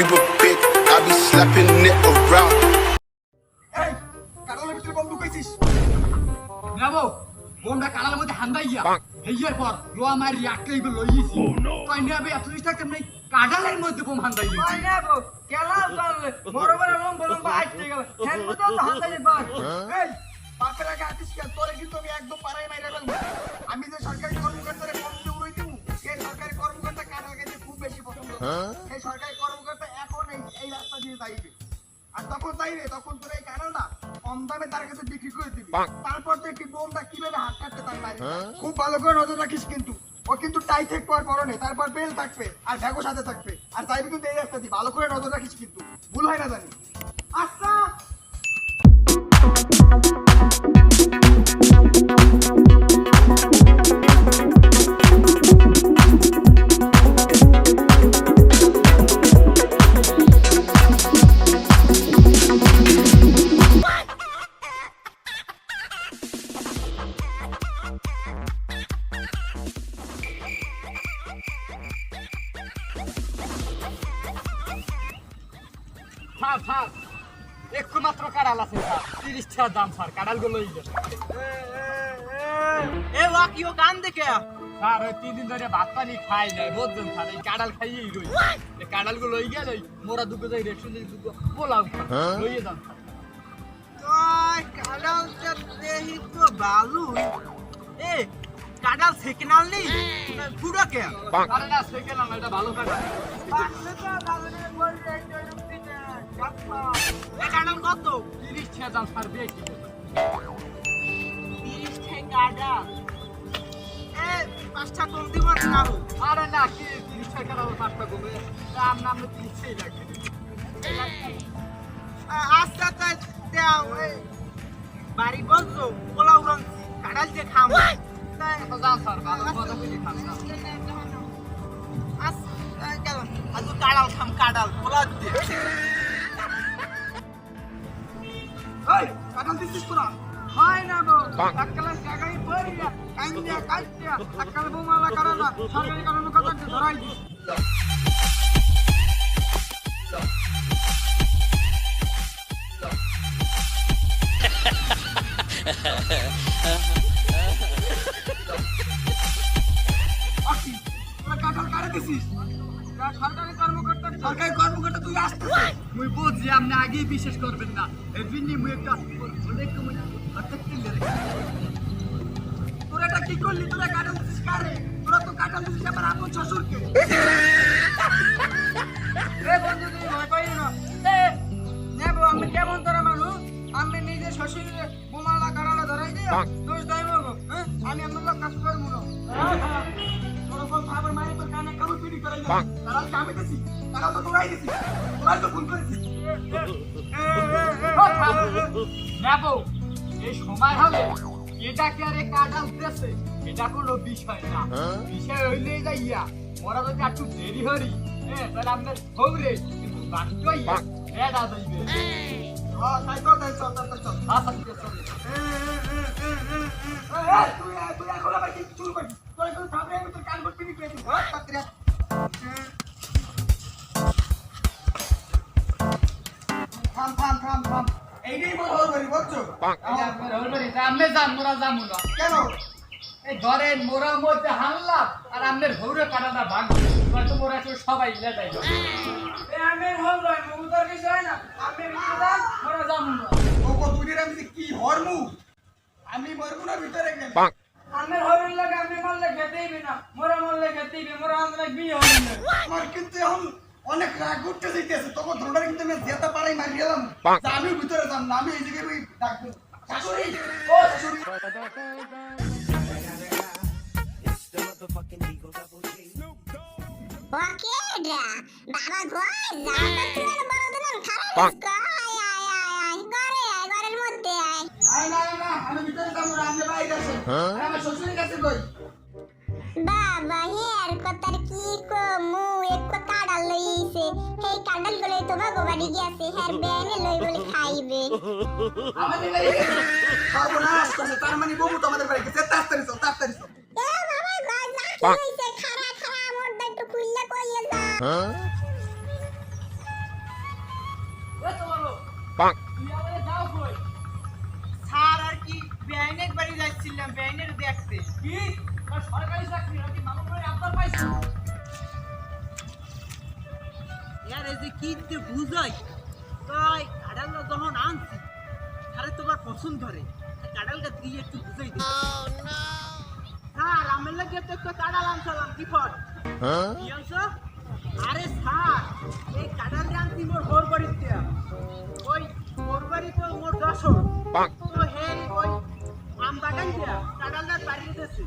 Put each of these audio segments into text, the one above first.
super big, I be slapping it around. এই কাটালের ভিতরে bomb ঢুকাইছিস? নেব বোমটা কালার মধ্যে হান্দাইয়া হেইয়ার পর লোয়া মার রিয়াক্টে এগুলো লইয়েছি কই নেবে এত জিনিস থাকতে নেই কাটালের মধ্যে বোম হান্দাইলি ভাই নেব কেলা জানলে বড় বড় লম্বা লম্বা আইতে গেল। হ্যাঁ তো হাতাই বার এই বাপের আগে আছিস কেন? তোরে কিন্তু আমি একদম পাড়ায় মাইরা ফেলব। আমি যে সরকারি কর্মকর্তারে আর তখন তোর এই কানাডা কম দামে তার কাছে বিক্রি করে দিবি। তারপর দেখবি বোমটা কীভাবে হাত কাটতে তার মারি খুব ভালো করে নজর রাখিস কিন্তু। ও কিন্তু টাই থেকে পর পরনে তারপর বেল থাকবে আর ঢাকো সাথে থাকবে। আর তাই কিন্তু এই রাস্তা ভালো করে নজর রাখিস কিন্তু। ভুল হয় না জানি। স্যার মাত্র কাড়াল আছে স্যার তিরিশ টাকার দাম স্যার কাড়ালগুলো এ ওয়া কি ও কান দেখে স্যার ওই তিন দিন ধরে ভাত পানি খাই নাই বুঝছেন কাড়াল খাইয়েই রই এই কাড়ালগুলো লই গেলে মোরা দুটো যাই রেস্টুরেন্টে দুটো পোলাও। লইয়ে যান তোই তো বালু এ কাডাল সেকেন্ডাল নেই পুরো কে আরে না এটা ভালো কত তিরিশ টাকা দাম স্যার বেশি তিরিশ টাকা পাঁচটা কম দিব না আরে না কি তিরিশ টাকা কাড়াল পাঁচটা কমে দাম নাম তিরিশ টাকা লাগবে আচ্ছা তাই দেও বাড়ি বলছো পোলাও রাঁধছি কাডাল যে খাব তাই তো যান স্যার ভালো কথা বলে খান না আচ্ছা আজু কাডাল খাম কাডাল পোলাও দিয়ে। এই কাটাল দিচ্ছিস তোরা হয় না গো আক্কালের জায়গায় পড়িয়া কাইন্দিয়া কাইন্দিয়া। আক্কাল বোমালা কারণা সরকারি কারণ কথা ধরাই দিস। কাটাল কারে দিছিস? সরকারি কর্মকর্তা সরকারি কর্মকর্তা তুই আসছিস মুই বুঝছি আপনি আগেই বিশ্বাস করবেন না। এর জন্য মুই একটা বলে একটু মুই অর্থাৎ কিনলে রেখে তোরা এটা কি করলি? তোরা কাটা দিছিস কারে? তোরা তো কাটা দিছিস আমার আপন শ্বশুরকে। কাটাল তো তোরাই দিছিস তোরাই তো ফোন করেছিস নেব এই সময় হবে এটা কি আরে দেশে এটা কোনো বিষয় না। বিষয় হইলে যাইয়া ওরা যদি একটু দেরি হরি হ্যাঁ তাহলে কিন্তু হ্যাঁ তাই এখন আবার কি করছিস তোর তোর কান থাম থাম থাম থাম এইটাই বল হল করি বুঝছ? তাহলে আপনার হলবাড়ি আপনি যান মোরা যাব না কেন? এই ধরেন মোরা মধ্যে হানলাম আর আপনার হৌরে কাটাটা ভাঙলো হয়তো মোরা একটু সবাই ইলে যাইল এ আমি হল মুগুদার না? মরা না কি হরমু? আমি মরবো না ভিতরে গেলে? আমি হবেন লাগে আমি মারলে খেতেই না। মোরা মারলে খেতেই মোরা আমরা বিয়ে হবে না। আমার কিন্তু এখন অনেক রাগ উঠতে যাইতেছে তখন ধরনের কিন্তু আমি জেতা মারি গেলাম। আমি ভিতরে যাম না আমি এই জায়গায় ওই ডাকবো। শাশুড়ি! ও শাশুড়ি! ওকেডা বাবা ঘর যাও তো তুই বড় দিন খারাপ আয় আয় আয় আয় ঘরে আয় ঘরের মধ্যে আয়। আয় না না আমি ভিতরে যাব না আমি বাইরে আর আমার শ্বশুরের কাছে কই? বাবা হের কথার কি কমু? কাড়ালগুলো বাড়ি গিয়েছে হের বেনে লই বলে খাইবে। আমাদের বাড়ি সর্বনাশ করছে তার মানে বউ তো আমাদের বাড়ি গেছে তাড়াতাড়ি চল তাড়াতাড়ি চল এ বাবা ঘর না কি হইছে খারা খারা মোর দাইটু খুললে কইয়ে যা। তুই আমাদের যাও কই? স্যার আর কি বেআইনের বাড়ি যাচ্ছিলাম বেআইনের দেখতে। কি? সরকারি চাকরি নাকি মামা করে আপনার পাইছো ইয়ার এই যে কি যে বুঝাই তাই কাঁড়ালটা যখন আনছি তাহলে তোমার পছন্দ ধরে। কাঁড়ালটা দিয়ে একটু বুঝাই দিই। স্যার আমার লাগে তো একটা কাঁড়াল আনছিলাম কি ফট আরে স্যার এই কাঁড়াল আনছি মোর ঘর বাড়িতে ওই বাড়ি তো মোর দশর তো হে ওই আম বাগান দিয়া কাঁড়ালদার বাড়িতে দিয়েছে।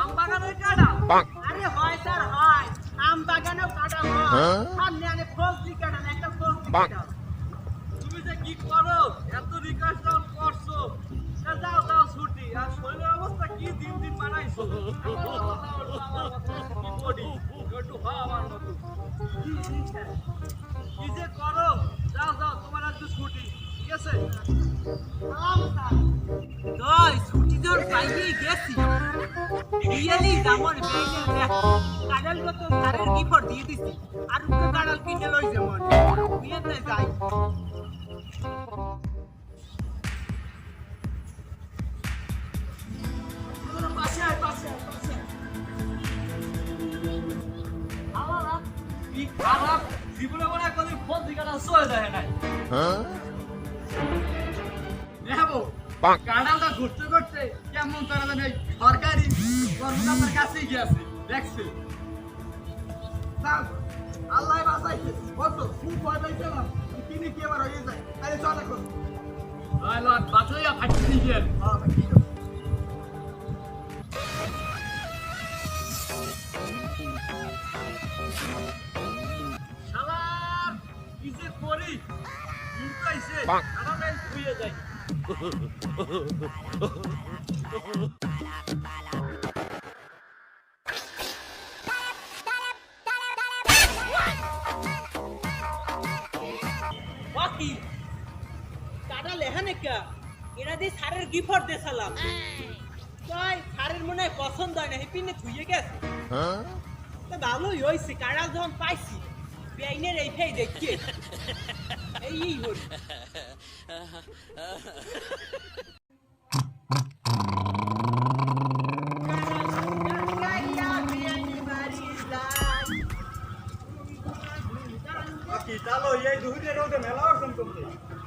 আম বাগানের আরে হয় স্যার হয়। আম বাগানেও কাঁড়াল হয়। সামনে আনে ফজলি কাঁড়াল একটা ফজলি কাঁড়াল তুমি যে কি করো এত রিকোয়েস্ট করছ। তা যাও যাও ছুটি। আর শরীরের অবস্থা কি দিন দিন বানাইছো কি বডি একটু হওয়া আমার মতো। কি কি যে করো? যাও যাও তোমার একটু ছুটি। দই ছুটি যখন পাইয়ে গেছি। রিয়েলি যেমন বেইনের কাডাল কত সারের গিফট দিয়ে দিছি। আর উকে কাডাল কিনে লই যেমন নিয়ে যাই। আমার জীবনে মনে হয় কোনদিন ফোন দিকে না যায় নাই। নেব কাঁড়ালটা ঘুরতে ঘুরতে কেমন তারা জানে সরকারি কর্মকর্তার কাছে গিয়েছে দেখছে। আল্লাহ বাঁচাইছে। কত খুব ভয় পাইছিলাম কিনে কি আবার হয়ে যায়? আরে চল এখন। লয় লয় বাঁচাইয়া ফাটতে গিয়ে। হ্যাঁ ঠিক আছে। শালার কি যে করি? মুরকাইছে আরামে শুয়ে যাই বাকি। কাডাল এখানে কা? এরা দিয়ে সারের গিফট দিয়ে সালাম। তাই সারের মনে হয় পছন্দ হয় না হেপিনে থুয়ে গেছে। তা ভালোই হয়েছে কাডাল যখন পাইছি বেআইনের এই ফেই এই এই হল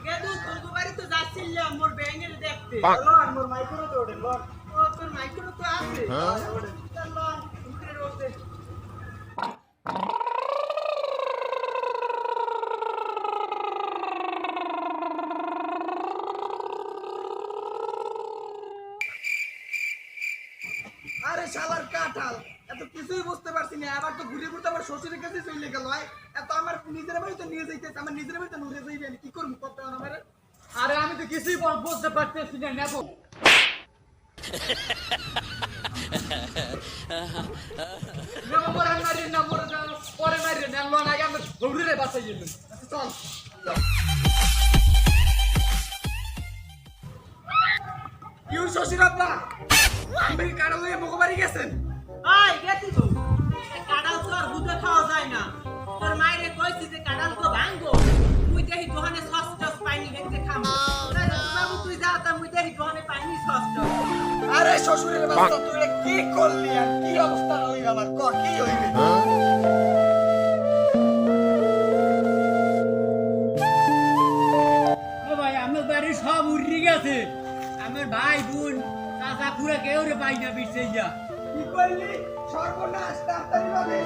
গেদু তোর বাড়ি তো যাচ্ছিলাম মোর বেআইনের দেখতে। মোর মাইক্রো তো ওঠেন বল ও তোর মাইক্রো তো আছে চল লন, উঠে শালার কাঁঠাল। এত কিছুই বুঝতে পারছি না। আবার তো ঘুরে ঘুরতে আমার শ্বশুরের কাছে চলে গেল এত আমার নিজের বাড়িতে নিয়ে যাইতেছে, আমার নিজের বাড়িতে নুরে যাইবে, আমি কি করব কত আমার? আরে আমি তো কিছুই বুঝতে পারতেছি না, নেব। পরে মারি না পরে মারি চল। ইউ আব্বা আমি কাড়া লইয়া মুখবাড়ি গেছেন? আই গেছি তো। কাড়াল তো আর বুঝে খাওয়া যায় না। তোর মায়েরে কইছি যে কাড়াল তো ভাঙবো। মুই দেখি দোকানে সস টস পাইনি হেঁটে বাবু তুই যা তা মুই দেখি দোকানে পাইনি সস টস। আরে শ্বশুরের বাচ্চা তুই কি করলি আর কি অবস্থা হইল আমার? ক কি হইবে খুঁড়ে কেউ রে পাই না বিশ্বে যা কি করলি? সর্বনাশ তাড়াতাড়ি